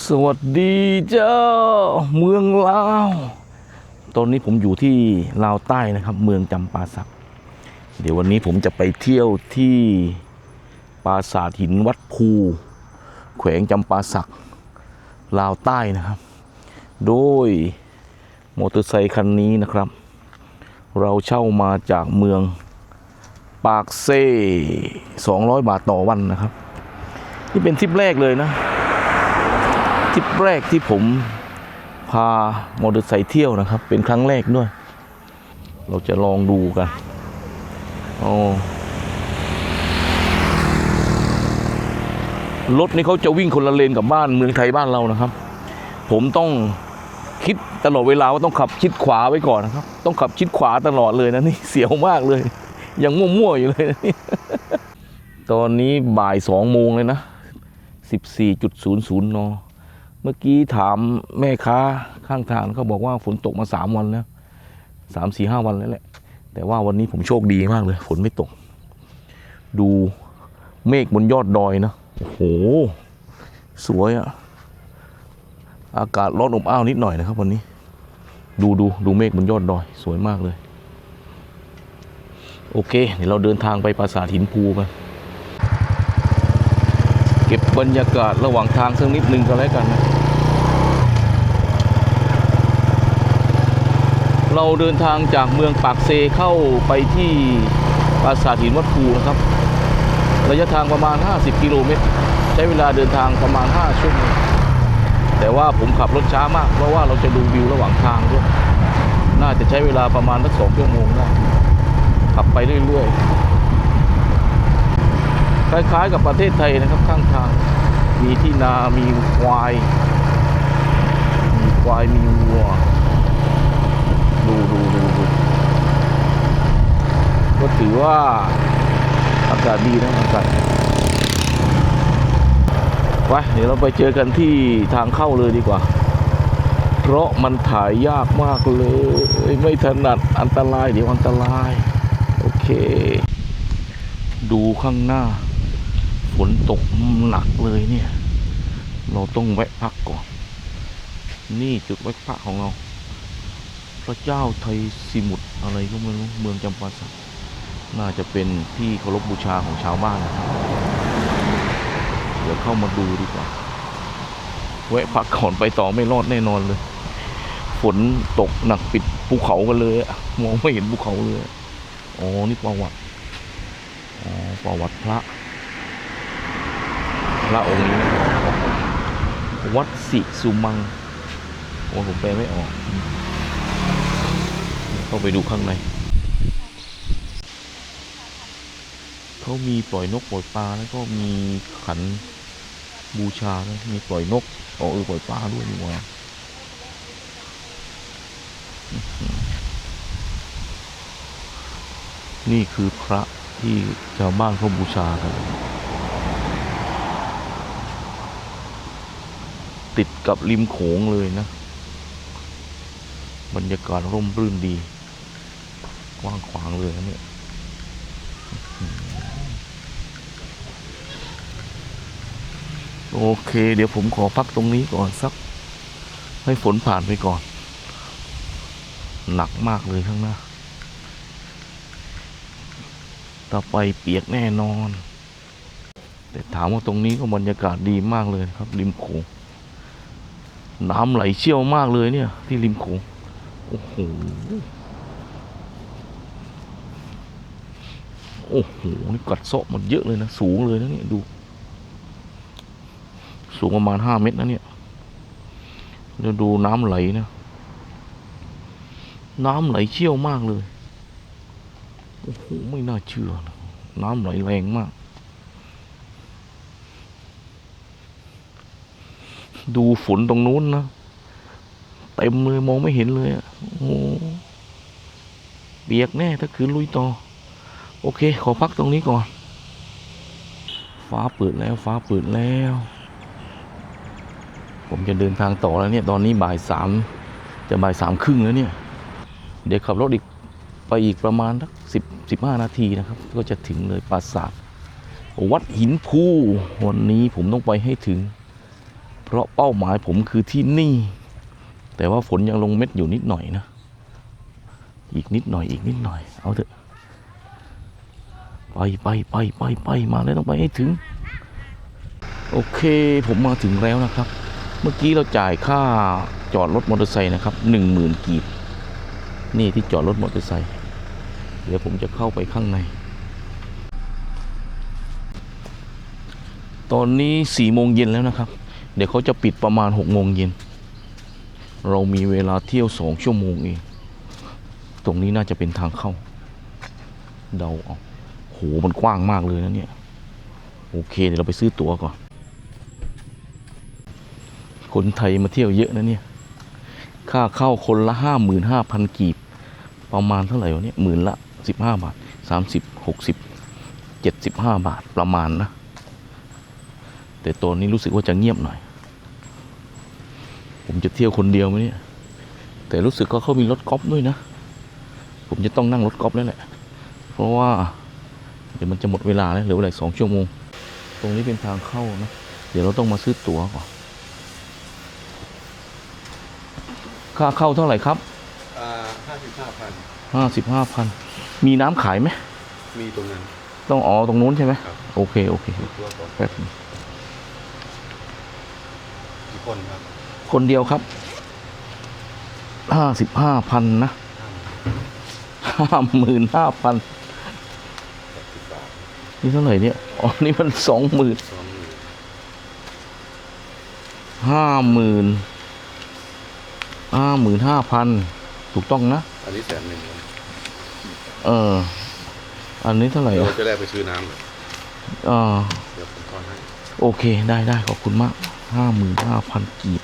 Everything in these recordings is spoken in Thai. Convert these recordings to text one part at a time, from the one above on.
สวัสดีเจ้าเมืองลาว ตอนนี้ผมอยู่ที่ลาวใต้นะครับ เมืองจำปาสัก เดี๋ยววันนี้ผมจะไปเที่ยวที่ปราสาทหินวัดภู แขวงจำปาสัก ลาวใต้นะครับ โดยมอเตอร์ไซคันนี้นะครับ เราเช่ามาจากเมืองปากเซ่200 บาทต่อวันนะครับ นี่เป็นทริปแรกเลยนะ ทริปแรกที่ผมพามอเตอร์ไซค์เที่ยวนะครับ เป็นครั้งแรกด้วย เราจะลองดูกันโอ้รถนี่เขาจะวิ่งคนละเลนกับบ้านเมืองไทยบ้านเรานะครับ ผมต้องคิดตลอดเวลาว่าต้องขับชิดขวาไว้ก่อนนะครับ ต้องขับชิดขวาตลอดเลยนะนี่เสียวมากเลย ยังมั่วๆอยู่เลยนะนี่ตอนนี้บ่ายสองโมงเลยนะ 14.00น เมื่อกี้ถามแม่ค้าข้างทางเขาบอกว่าฝนตกมาสามวันแล้วสามสี่ห้าวันแล้วแหละ แต่ว่าวันนี้ผมโชคดีมากเลย ฝนไม่ตก ดูเมฆบนยอดดอยนะโอ้โห สวยอะอากาศร้อนอบอ้าวนิดหน่อยนะครับ วันนี้ ดูดูดูเมฆบนยอดดอย สวยมากเลย โอเค เดี๋ยวเราเดินทางไปปราสาทหินภูกันเก็บบรรยากาศระหว่างทางสักนิดนึงก็แล้วกันนะ เราเดินทางจากเมืองปากเซเข้าไปที่ปราสาทหินวัดภูนะครับ ระยะทางประมาณ 50 กิโลเมตร ใช้เวลาเดินทางประมาณ 5 ชั่วโมง แต่ว่าผมขับรถช้ามาก เพราะว่าเราจะดูวิวระหว่างทางด้วย น่าจะใช้เวลาประมาณสักสองชั่วโมงได้ ขับไปเรื่อยๆ คล้ายๆกับประเทศไทยนะครับข้างทาง มีที่นา มีควาย มีควาย มีวัว ดูดูดูดูก็ถือว่าอากาศดีนะอากาศไปเดี๋ยวเราไปเจอกันที่ทางเข้าเลยดีกว่า เพราะมันถ่ายยากมากเลย ไม่ถนัดอันตราย เดี๋ยวอันตราย โอเค ดูข้างหน้า ฝนตกหนักเลยเนี่ย เราต้องแวะพักก่อน นี่จุดแวะพักของเรา พระเจ้าไทยสิมุตอะไรก็ไม่รู้เมืองจำปาสักน่าจะเป็นที่เคารพบูชาของชาวบ้านนะครับเดี๋ยวเข้ามาดูดีกว่าแวะพักก่อนไปต่อไม่รอดแน่นอนเลย ฝนตกหนักปิดภูเขากันเลยอะมองไม่เห็นภูเขาเลยอ๋อนี่ประวัติอ๋อประวัติพระ พระองค์นี้วัดสิสุมังโอ้ผมแปลไม่ออก เข้าไปดูข้างใน เขามีปล่อยนกปล่อยปลาแล้วก็มีขันบูชาด้วยมีปล่อยนกอ๋อเออปล่อยปลาด้วยนี่ว่านี่คือพระที่ชาวบ้านเขาบูชากัน ติดกับริมโขงเลยนะ บรรยากาศร่มรื่นดี กว้างขวางเลยนะเนี่ยโอเค เดี๋ยวผมขอพักตรงนี้ก่อนสัก ให้ฝนผ่านไปก่อน หนักมากเลยข้างหน้า ต่อไปเปียกแน่นอน แต่ถามว่าตรงนี้ก็บรรยากาศดีมากเลยครับ ริมโขงน้ำไหลเชี่ยวมากเลยเนี่ย ที่ริมโขงโอ้โห โอ้โหนี่กัดเซาะหมดเยอะเลยนะ สูงเลยนะเนี่ยดู สูงประมาณห้าเมตรนะเนี่ยเดี๋ยวดูน้ำไหลนะ น้ำไหลเชี่ยวมากเลย โอ้โห ไม่น่าเชื่อนะน้ำไหลแรงมาก ดูฝนตรงนู้นนะเต็มเลยมองไม่เห็นเลยอะโอ้โหเปียกแน่ถ้าคืนลุยต่อ โอเค ขอพักตรงนี้ก่อน ฟ้าเปิดแล้วฟ้าเปิดแล้ว ผมจะเดินทางต่อแล้วเนี่ย ตอนนี้บ่ายสามจะบ่ายสามครึ่งแล้วเนี่ย เดี๋ยวขับรถอีกไปอีกประมาณสักสิบสิบห้านาทีนะครับ ก็จะถึงเลยปราสาทวัดหินภูวันนี้ผมต้องไปให้ถึง เพราะเป้าหมายผมคือที่นี่ แต่ว่าฝนยังลงเม็ดอยู่นิดหน่อยนะ อีกนิดหน่อยอีกนิดหน่อย เอาเถอะ ไปไปไปไปไปมาแล้วต้องไปให้ถึง โอเคผมมาถึงแล้วนะครับ เมื่อกี้เราจ่ายค่าจอดรถมอเตอร์ไซค์นะครับหนึ่งหมื่นกีบนี่ที่จอดรถมอเตอร์ไซค์เดี๋ยวผมจะเข้าไปข้างใน ตอนนี้สี่โมงเย็นแล้วนะครับ เดี๋ยวเขาจะปิดประมาณหกโมงเย็นเรามีเวลาเที่ยวสองชั่วโมงเอง ตรงนี้น่าจะเป็นทางเข้า เดาเอา มันกว้างมากเลยนะเนี่ย โอเค เดี๋ยวเราไปซื้อตั๋วก่อน คนไทยมาเที่ยวเยอะนะเนี่ย ค่าเข้าคนละห้าหมื่นห้าพันกีบ ประมาณเท่าไหร่วะเนี่ยหมื่นละสิบห้าบาทสามสิบหกสิบเจ็ดสิบห้าบาทประมาณนะ แต่ตอนนี้รู้สึกว่าจะเงียบหน่อย ผมจะเที่ยวคนเดียวไหมเนี่ย แต่รู้สึกว่าเขามีรถกอล์ฟด้วยนะ ผมจะต้องนั่งรถกอล์ฟแล้วแหละ เพราะว่า ดี๋ยวมันจะหมดเวลาแล้วเหลือเวลาอีกสองชั่วโมง ตรงนี้เป็นทางเข้านะ เดี๋ยวเราต้องมาซื้อตั๋วก่อน ค่าเข้าเท่าไหร่ครับอ่าห้าสิบห้าพันห้าสิบห้าพันมีน้ำขายไหม มีตรงนั้น ต้องอ๋อตรงนู้นใช่ไหมครับโอเค โอเคตัวก่อนแป๊บนึงกี่คนครับ คนเดียวครับห้าสิบห้าพันนะห้าหมื่นห้าพันสิบบาท นี่เท่าไหร่เนี่ยอ๋อนี่มันสองหมื่นสองหมื่นห้าหมื่นห้าหมื่นห้าพันถูกต้องนะ อันนี้แสนหนึ่งครับเออ อันนี้เท่าไหร่เดี๋ยววะเราจะได้ไปซื้อน้ำเลยเออเดี๋ยวผมทอนให้โอเคได้ได้ขอบคุณมากห้าหมื่นห้าพันกีบ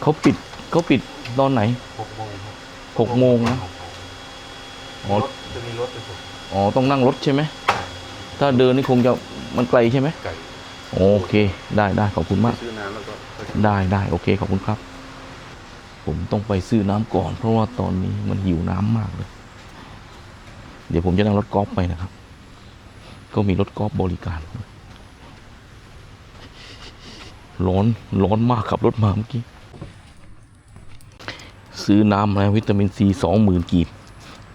เขาปิดเขาปิด ตอนไหนหกโมงครับหกโมงนะอ๋อรถจะมีรถไปส่งอ๋อต้องนั่งรถใช่ไหมถ้าเดินนี่คงจะมันไกลใช่ไหมไก่โอเค ได้ได้ขอบคุณไปมาก ซื้อน้ำแล้วก็ค่อยได้ได้โอเคขอบคุณครับ ผมต้องไปซื้อน้ำก่อน เพราะว่าตอนนี้มันหิวน้ำมากเลย เดี๋ยวผมจะนั่งรถกอล์ฟไปนะครับ ก็มีรถกอล์ฟบริการ ร้อนร้อนมากขับรถมาเมื่อกี้ ซื้อน้ำแล้ววิตามินซีสองหมื่นกีบ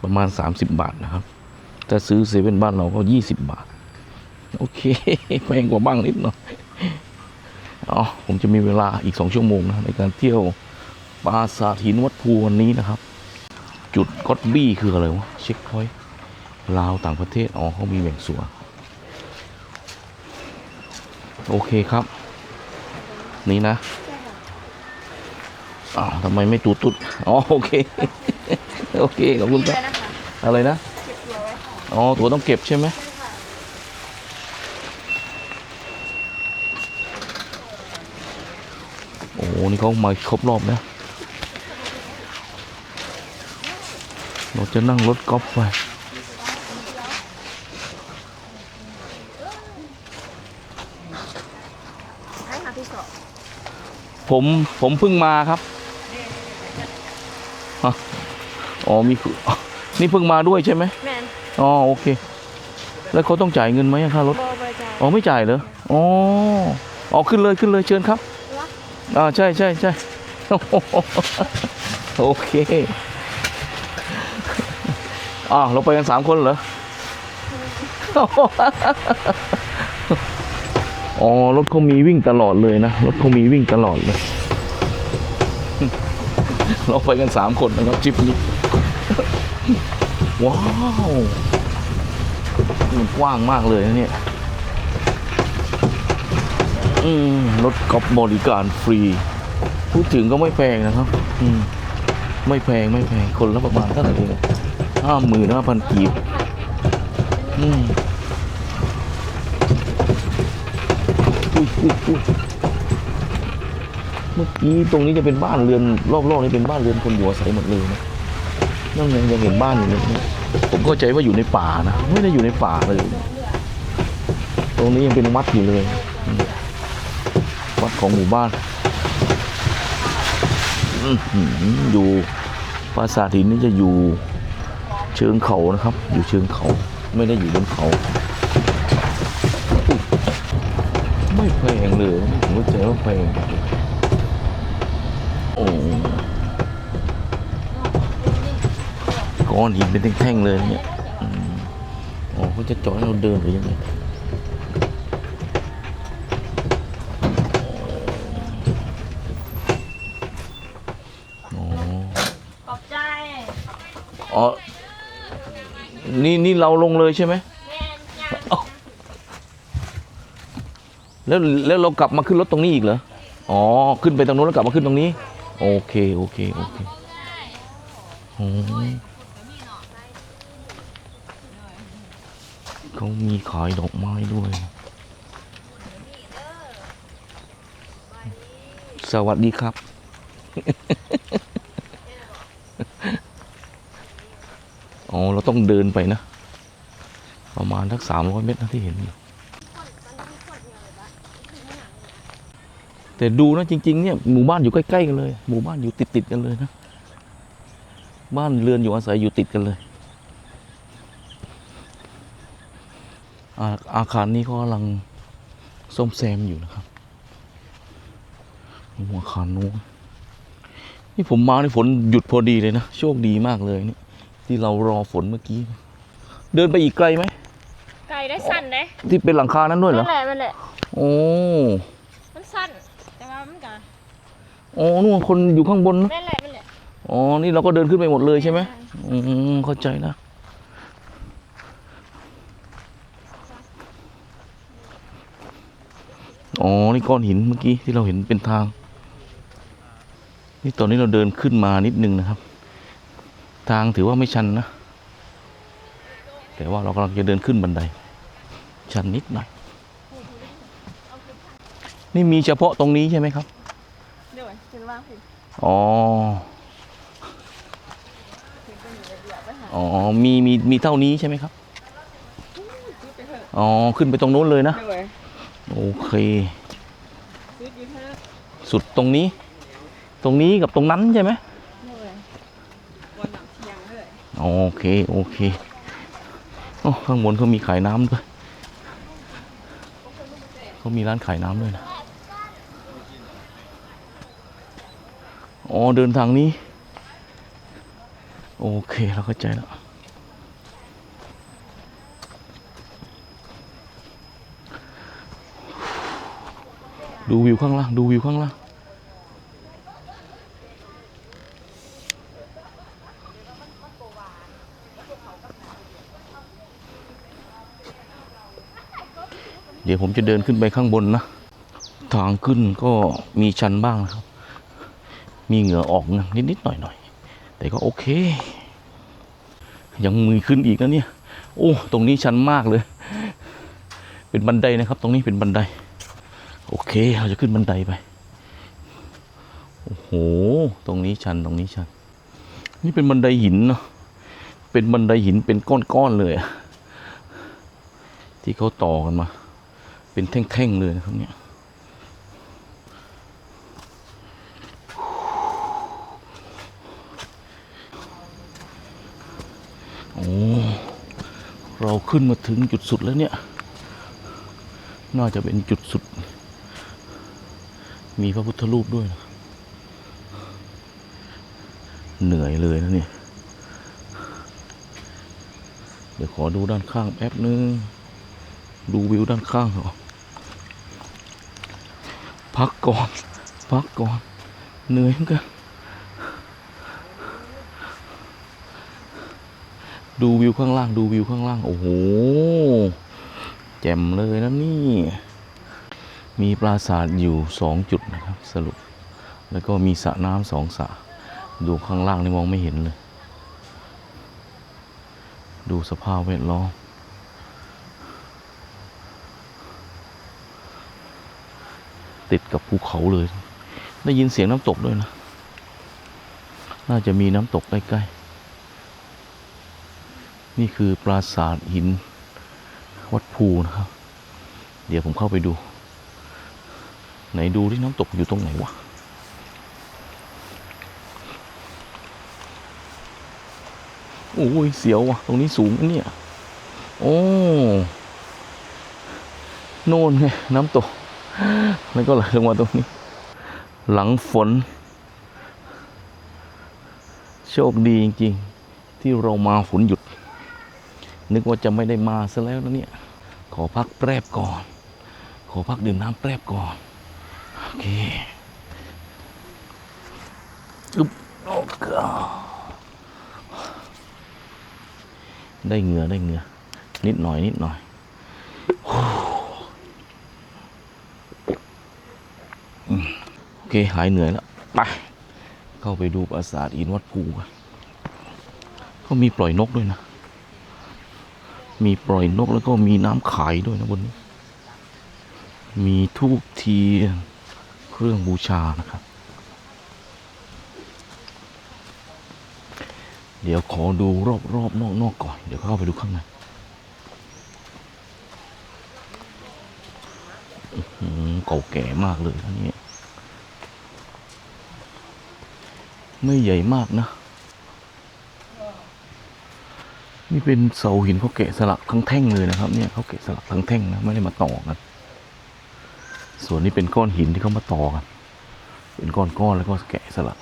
ประมาณ 30 บาทนะครับ ถ้าซื้อเซเว่นบ้านเราก็ 20 บาท โอเคแพงกว่าบ้างนิดหน่อยอ๋อผมจะมีเวลาอีกสองชั่วโมงนะในการเที่ยวปราสาทหินวัดภูวันนี้นะครับ จุดก็ตบี้คืออะไรวะ เช็คพอยต์ลาวต่างประเทศ อ๋อเขามีแบ่งสัวนโอเคครับ นี่นะ อ้าวทำไมไม่ตูดตุดอ๋อโอเค โอเคขอบคุณครับได้นะคะอะไรนะเก็บตัวไว้ค่ะอ๋อตัวต้องเก็บใช่ไหมใช่ค่ะโอ้โหนี่เขามาครบรอบแล้วเราจะนั่งรถกอล์ฟไปใช่ค่ะพี่สอบผมผมเพิ่งมาครับฮะ อ๋อมีคืออ๋อนี่เพิ่งมาด้วยใช่ไหมแมนอ๋อโอเค แล้วเขาต้องจ่ายเงินไหมค่ารถโบบริจาคอ๋อไม่จ่ายเหรอ อ๋ออ๋อขึ้นเลยขึ้นเลยเชิญครับวะอ่าใช่ใช่ใช่โอเคอ่าเราไปกันสามคนเหรออ๋อรถเขามีวิ่งตลอดเลยนะรถเขามีวิ่งตลอดเลย เราไปกันสามคนนะครับทริปนี้ ว้าวมันกว้างมากเลยนะเนี่ยอืมรถกอล์ฟบริการฟรี พูดถึงก็ไม่แพงนะครับ อืมไม่แพงไม่แพงคนละประมาณเท่าไหร่เองห้าหมื่นห้าพันกีบอืมอุ้ยอุ้ยอุ้ยเมื่อกี้ตรงนี้จะเป็นบ้านเรือนรอบๆนี้เป็นบ้านเรือนคนอยู่อาศัยหมดเลยนะ นั่นยังยังเห็นบ้านอยู่เลยเนี่ผมเข้าใจว่าอยู่ในป่านะไม่ได้อยู่ในป่าเลย ตรงนี้ยังเป็นวัดอยู่เลย วัดของหมู่บ้านอยู่ปราสาทหินนี่จะอยู่เชิงเขานะครับ อยู่เชิงเขาไม่ได้อยู่บนเขา ไม่แพงเลยผมก็เจว่าแพงโอ้ ก้อนหินเป็นแท่งๆเลยเนี่ยอืมอ๋อเขาจะจอดให้เราเดินหรือยังไงอ๋อขอบใจอ๋อ นี่นี่เราลงเลยใช่ไหมแม่นจ้ะเอ้าแล้วแล้วเรากลับมาขึ้นรถตรงนี้อีกเหรอ อ๋อ ขึ้นไปตรงนู้นแล้วกลับมาขึ้นตรงนี้ โอเค โอเค โอเคโอ้เขา มีขายดอกไม้ด้วย สวัสดีครับ อ๋อ เราต้องเดินไปนะ ประมาณทักสามร้อยเมตรนะที่เห็นอยู่แต่ดูนะจริง ๆ เนี่ยหมู่บ้านอยู่ใกล้ ๆ กันเลย หมู่บ้านอยู่ติด ๆ กันเลยนะ บ้านเรือนอยู่อาศัยอยู่ติดกันเลย อาอาคารนี้เขากำลังซ่อมแซมอยู่นะครับอาคารนู้นนี่ผมมาในฝนหยุดพอดีเลยนะ โชคดีมากเลยนี่ที่เรารอฝนเมื่อกี้ เดินไปอีกไกลไหมไก่ได้สั้นเด้ที่เป็นหลังคานั้นด้วยเหรอนั่นแหละนั่นแหละโอ้มันสั้นแต่ว่ามันก็โอ้นู่นคนอยู่ข้างบนนะนั่นแหละนั่นแหละอ๋อนี่เราก็เดินขึ้นไปหมดเลยใช่ไหมอืมเข้าใจแล้ อ๋อ นี่ก้อนหินเมื่อกี้ที่เราเห็นเป็นทาง นี่ตอนนี้เราเดินขึ้นมานิดนึงนะครับ ทางถือว่าไม่ชันนะ แต่ว่าเรากำลังจะเดินขึ้นบันได ชันนิดหน่อย นี่มีเฉพาะตรงนี้ใช่ไหมครับเดี๋ยวฉันว่าผิดอ๋ออ๋อ มีมีมีเท่านี้ใช่ไหมครับ อ๋อ ขึ้นไปตรงนู้นเลยนะ เดี๋ยว โอเค สุดตรงนี้ ตรงนี้กับตรงนั้นใช่ไหมโอเค โอเคโอ้ข้างบนเขามีขายน้ำด้วย เขามีร้านขายน้ำด้วยนะ อ๋อ เดินทางนี้ โอเค เราเข้าใจแล้ว ดูวิวข้างล่าง ดูวิวข้างล่าง เดี๋ยวผมจะเดินขึ้นไปข้างบนนะ ทางขึ้นก็มีชันบ้างนะครับ มีเหงื่อออกนะนิดๆหน่อยๆ แต่ก็โอเค ยังมือขึ้นอีกนะเนี่ย โอ้ ตรงนี้ชันมากเลย เป็นบันไดนะครับ ตรงนี้เป็นบันได โอเค เราจะขึ้นบันไดไป โอ้โห ตรงนี้ชัน ตรงนี้ชัน นี่เป็นบันไดหินเนาะ เป็นบันไดหินเป็นก้อนๆเลยอะที่เขาต่อกันมา เป็นแท่งๆเลยนะครับเนี่ย โอ้ เราขึ้นมาถึงจุดสุดแล้วเนี่ย น่าจะเป็นจุดสุด มีพระพุทธรูปด้วยนะเหนื่อยเลยนะเนี่ยเดี๋ยวขอดูด้านข้างแป๊บนึง ดูวิวด้านข้างหรอพักก่อน พักก่อน เหนื่อยเหมือนกันดูวิวข้างล่าง ดูวิวข้างล่าง โอ้โห แจ่มเลยนะนี่ มีปราสาทอยู่สองจุดนะครับสรุป แล้วก็มีสระน้ำสองสระดูข้างล่างนี่มองไม่เห็นเลย ดูสภาพแวดล้อมติดกับภูเขาเลย ได้ยินเสียงน้ำตกด้วยนะ น่าจะมีน้ำตกใกล้ๆ นี่คือปราสาทหินวัดภูนะครับ เดี๋ยวผมเข้าไปดู ไหนดูที่น้ำตกอยู่ตรงไหนวะโอ้ยเสียวว่ะ ตรงนี้สูงเนี่ยโอ้โน่นไงน้ำตก แล้วก็ไหลลงมาตรงนี้ หลังฝน โชคดีจริงๆ ที่เรามาฝนหยุด นึกว่าจะไม่ได้มาซะแล้วนะเนี่ย ขอพักแป๊บก่อน ขอพักดื่มน้ำแป๊บก่อน เคอึบโอเคได้เหงื่อได้เหงื่อนิดหน่อยนิดหน่อยโอเคหายเหนื่อยแล้วไปเข้าไปดูปราสาทอินวัดภูกันเขามีปล่อยนกด้วยนะ มีปล่อยนกแล้วก็มีน้ำขายด้วยนะบนนี้ มีทูบเทียน เครื่องบูชานะครับ เดี๋ยวขอดูรอบๆนอกๆก่อน เดี๋ยวเข้าไปดูข้างในเก่าแก่มากเลยอันนี้ไม่ใหญ่มากนะ นี่เป็นเสาหินเขาแกะสลักทั้งแท่งเลยนะครับ เนี่ยเขาแกะสลักทั้งแท่งนะ ไม่ได้มาต่อกัน ส่วนนี้เป็นก้อนหินที่เขามาต่อกันเป็นก้อนๆแล้วก็แกะสลัก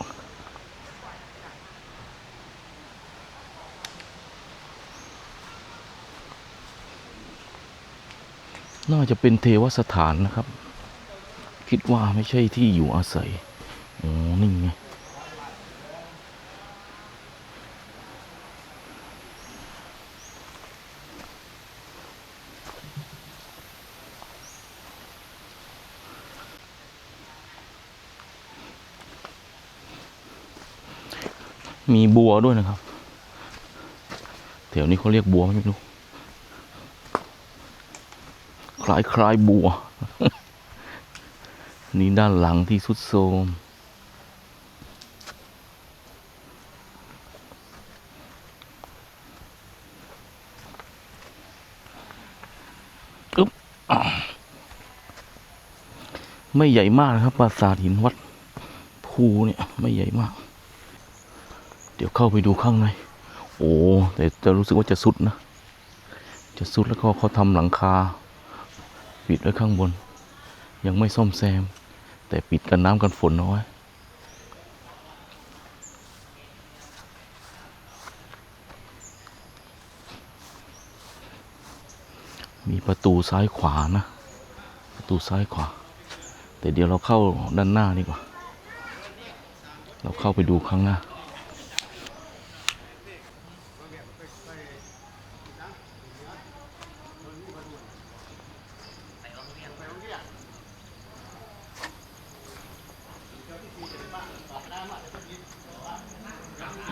น่าจะเป็นเทวสถานนะครับ คิดว่าไม่ใช่ที่อยู่อาศัย อ๋อ นี่ไง มีบัวด้วยนะครับแถวนี้เขาเรียกบัวไม่รู้คล้ายคล้ายบัว นี่ด้านหลังที่สุดโทมอึ๊บไม่ใหญ่มากนะครับปราสาทหินวัดภูเนี่ย ไม่ใหญ่มาก ดี๋ยวเข้าไปดูข้างใน โอ้แต่จะรู้สึกว่าจะสุดนะ จะสุดแล้วก็เขาทำหลังคา ปิดไว้ข้างบน ยังไม่ซ่อมแซม แต่ปิดกันน้ำกันฝนเอาไว้มีประตูซ้ายขวานะ ประตูซ้ายขวา แต่เดี๋ยวเราเข้าด้านหน้าดีกว่า เราเข้าไปดูข้างหน้า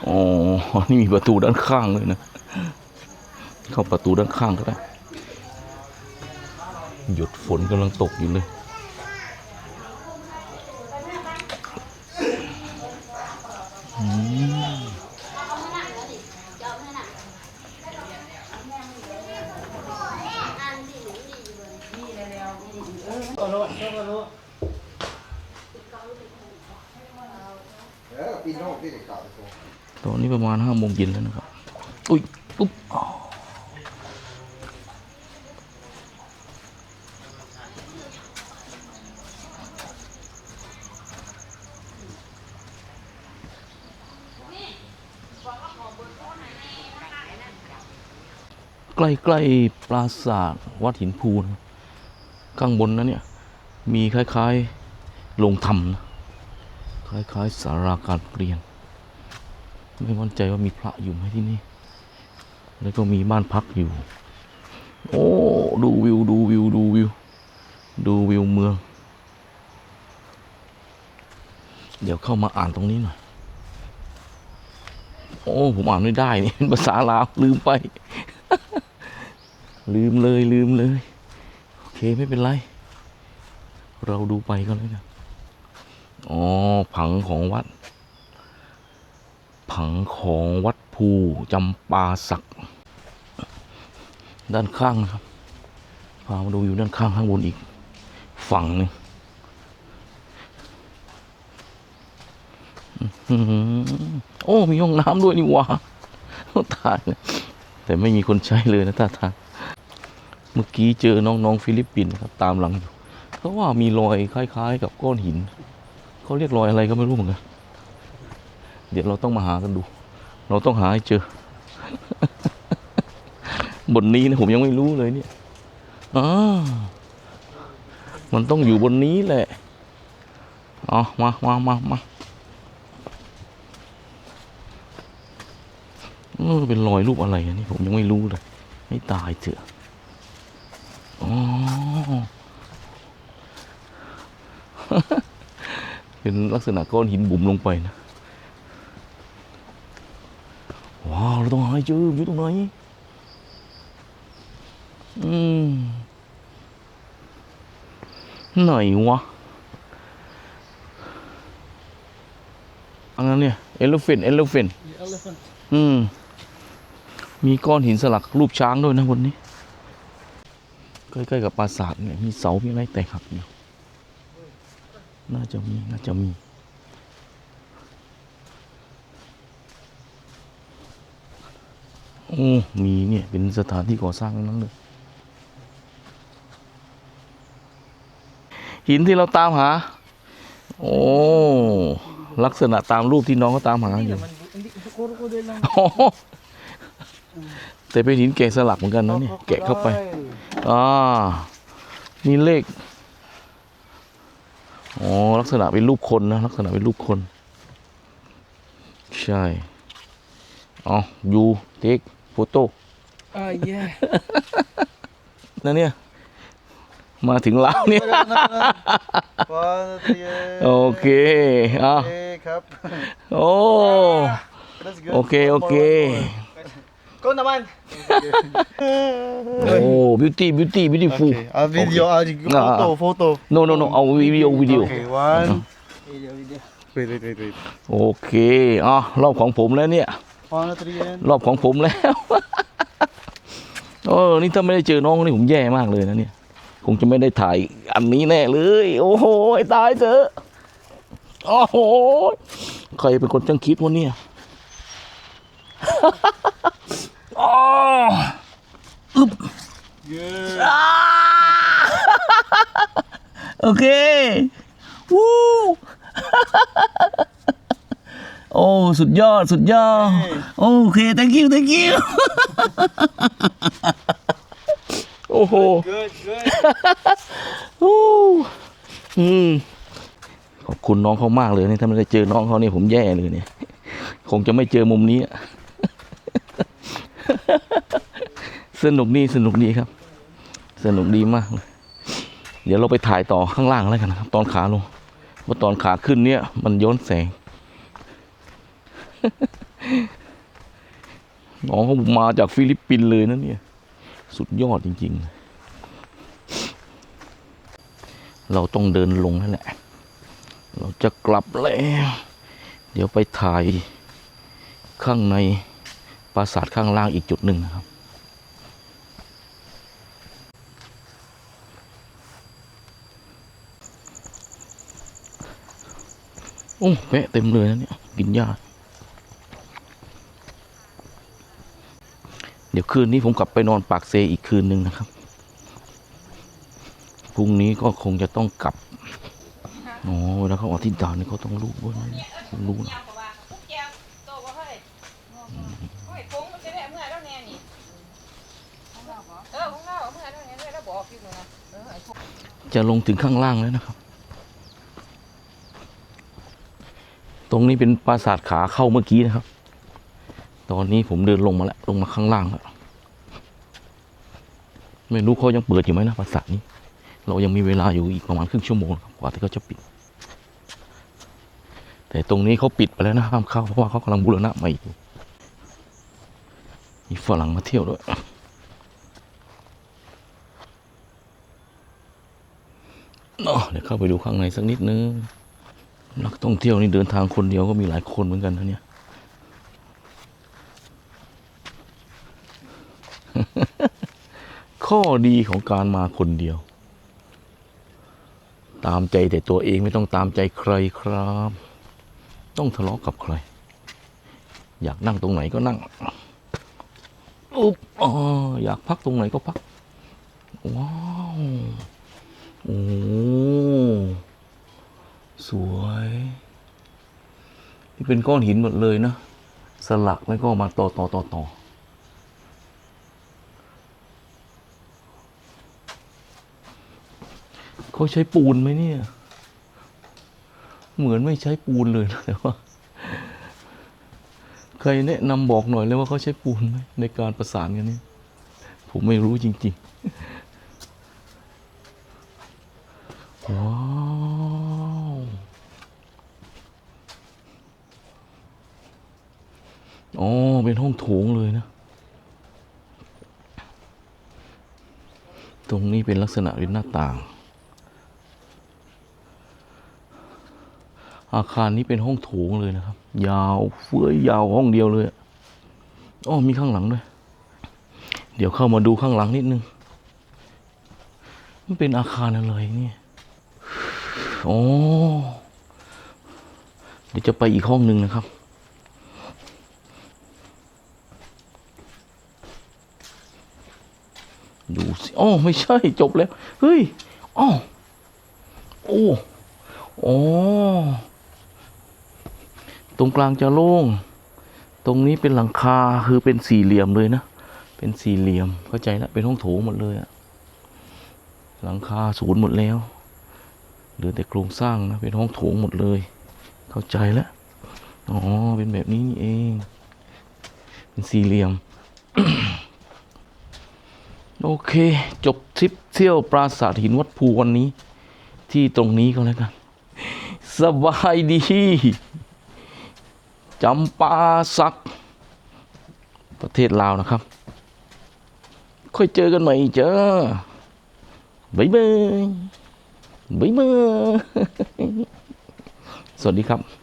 อ๋ อนี่มีประตูด้านข้างเลยนะ เข้าประตูด้านข้างก็ได้ หยุดฝนกำลังตกอยู่เลย อนนี้ประมาณห้าโมงเย็นแล้วนะครับ อุ้ยปุ๊บใกล้ๆปราสาทวัดหินพูนข้างบนนั้นเนี่ย มีคล้ายๆโรงธรรมนะ คล้ายๆสาราการเปลี่ยน ไม่มั่นใจว่ามีพระอยู่ไหมที่นี่ แล้วก็มีบ้านพักอยู่ โอ้ ดูวิว ดูวิว ดูวิว ดูวิวเมือง เดี๋ยวเข้ามาอ่านตรงนี้หน่อย โอ้ ผมอ่านไม่ได้นี่ภาษาลาวลืมไป ลืมเลยลืมเลย โอเคไม่เป็นไร เราดูไปก็แล้วกัน อ๋อ ผังของวัด ผังของวัดภูจำปาสัก ด้านข้างนะครับพามาดูอยู่ด้านข้างข้างบนอีก ฝั่งหนึ่งโอ้ มีห้องน้ำด้วยนี่หว่าตายเลยแต่ไม่มีคนใช้เลยนะท่าทางเมื่อกี้เจอน้องๆฟิลิปปินส์ครับตามหลังอยู่เขาว่ามีรอยคล้าย ๆ กับก้อนหินเขาเรียกรอยอะไรก็ไม่รู้เหมือนกัน เดี๋ยวเราต้องมาหากันดู เราต้องหาให้เจอ บนนี้นะผมยังไม่รู้เลยเนี่ยอ่ามันต้องอยู่บนนี้แหละเอ๋อมามามามาเออเป็นรอยรูปอะไรอันนี้ผมยังไม่รู้เลยให้ตายเถอะอ๋อเป็นลักษณะก้อนหินบุ๋มลงไปนะ ว้าว เราต้องหาให้เจออยู่ตรงไหนอืมไหนวะอันนั้นเนี่ยเอลเฟนเอลเฟนอืม มีก้อนหินสลักรูปช้างด้วยนะบนนี้ ใกล้ๆกับปราสาทเนี่ยมีเสามีอะไรแตกหักอยู่น่าจะมี น่าจะมี โอ้ มีเนี่ยเป็นสถานที่ก่อสร้างทั้งนั้นเลยหินที่เราตามหา โอ้ลักษณะตามรูปที่น้องเขาตามหาอยู่แต่เป็นหินแกะสลักเหมือนกันนะเนี่ยแกะเข้าไปอ่านี่เลขอ๋อลักษณะเป็นรูปคนนะลักษณะเป็นรูปคน ใช่อ๋อยูเทค โฟโต้ Ah, yeah. นั่นเนี่ย มาถึงลาวเนี่ย One, three, โอเคอะ okay, ครับ โอ้ That's good. โอเค โอเค Kau naman. โอ้ beauty beauty beautiful Okay. Ah, video, ah, Ah, photo, photo. no no no เอาวิดีโอวิดีโอ Okay, one. Video, video. Wait, wait, wait, wait. โอเคอะรอบของผมแล้วเนี่ย One, three, and รอบของผมแล้วโอ้นี่ถ้าไม่ได้เจอน้องนี่ผมแย่มากเลยนะเนี่ยคงจะไม่ได้ถ่ายอันนี้แน่เลย โอ้โหให้ตายเถอะโอ้โหใครเป็นคนจังคิดวะเนี่ยอ๋อ good. โอเค วู้ โอ้ สุดยอด สุดยอด โอเค thank you thank you โอ้โห Good, good. อู้อืมขอบคุณน้องเขามากเลยนี่ถ้าไม่ได้เจอน้องเขาเนี่ยผมแย่เลยเนี่ย คงจะไม่เจอมุมนี้อะ สนุกดีสนุกดีครับ สนุกดีมากเลยเดี๋ยวเราไปถ่ายต่อข้างล่างแล้วกันนะครับ ตอนขาลงว่าะตอนขาขึ้นเนี่ย มันย้อนแสง น้องเขามาจากฟิลิปปินส์เลยนะเนี่ย สุดยอดจริง ๆ เราต้องเดินลงนั่นแหละ เราจะกลับแล้ว เดี๋ยวไปถ่ายข้างในปราสาทข้างล่างอีกจุดหนึ่งนะครับโอ้แพะเต็มเลยนะเนี่ย กินหญ้า เดี๋ยวคืนนี้ผมกลับไปนอนปากเซอีกคืนหนึ่งนะครับ พรุ่งนี้ก็คงจะต้องกลับอ๋อเวลาเขาออกที่ด่านนี่เขาต้องรู้ด้วยนะผมรู้นะยาวกว่าคุกบ้างล้วแน่นี่เออของเราเมื่อแล้วแน่เลยแล้วบอกนะจะลงถึงข้างล่างแล้วนะครับ ตรงนี้เป็นปราสาทขาเข้าเมื่อกี้นะครับ ตอนนี้ผมเดินลงมาแล้ว ลงมาข้างล่างแล้ว ไม่รู้เขายังเปิดอยู่ไหมนะปราสาทนี้ เรายังมีเวลาอยู่อีกประมาณครึ่งชั่วโมงครับกว่าที่เขาจะปิด แต่ตรงนี้เขาปิดไปแล้วนะห้ามเข้าเพราะว่าเขากำลังบูรณะใหม่อยู่มีฝรั่งมาเที่ยวด้วยเนาะเดี๋ยวเข้าไปดูข้างในสักนิดนึง นักท่องเที่ยวนี่เดินทางคนเดียวก็มีหลายคนเหมือนกันนะเนี่ย ข้อดีของการมาคนเดียว ตามใจแต่ตัวเองไม่ต้องตามใจใครครับ ต้องทะเลาะกับใคร อยากนั่งตรงไหนก็นั่งอุ๊บอ๋ออยากพักตรงไหนก็พัก ว้าวโอ้สวยนี่เป็นก้อนหินหมดเลยนะ สลักแล้วก็มาต่อต่อต่อต่อ เขาใช้ปูนไหมเนี่ย เหมือนไม่ใช้ปูนเลยนะแต่ว่าใครแนะนำบอกหน่อยเลยว่าเขาใช้ปูนไหมในการประสานกันนี่ผมไม่รู้จริงๆ ว้าวอ๋อ เป็นห้องโถงเลยนะ ตรงนี้เป็นลักษณะเป็นหน้าต่าง อาคารนี้เป็นห้องโถงเลยนะครับ ยาวเฟื้อยยาวห้องเดียวเลยอ๋อมีข้างหลังด้วย เดี๋ยวเข้ามาดูข้างหลังนิดนึง มันเป็นอาคารอะไรเนี่ยอ๋อเดี๋ยวจะไปอีกห้องหนึ่งนะครับ ดูสิอ๋อไม่ใช่จบแล้ว เฮ้ยอ๋อโอ้โอ้ ตรงกลางจะโล่ง ตรงนี้เป็นหลังคาคือเป็นสี่เหลี่ยมเลยนะ เป็นสี่เหลี่ยมเข้าใจแล้วเป็นห้องโถงหมดเลยอะหลังคาศูนย์หมดแล้ว เหลือแต่โครงสร้างนะ เป็นห้องโถงหมดเลย เข้าใจแล้ว อ๋อ เป็นแบบนี้นี่เอง เป็นสี่เหลี่ยม โอเค จบทริปเที่ยวปราสาทหินวัดภูวันนี้ ที่ตรงนี้ก็แล้วกัน สบายดี จำปาสัก ประเทศลาวนะครับ ค่อยเจอกันใหม่เจอบ๊ายบายบ๊ายบายสวัสดีครับ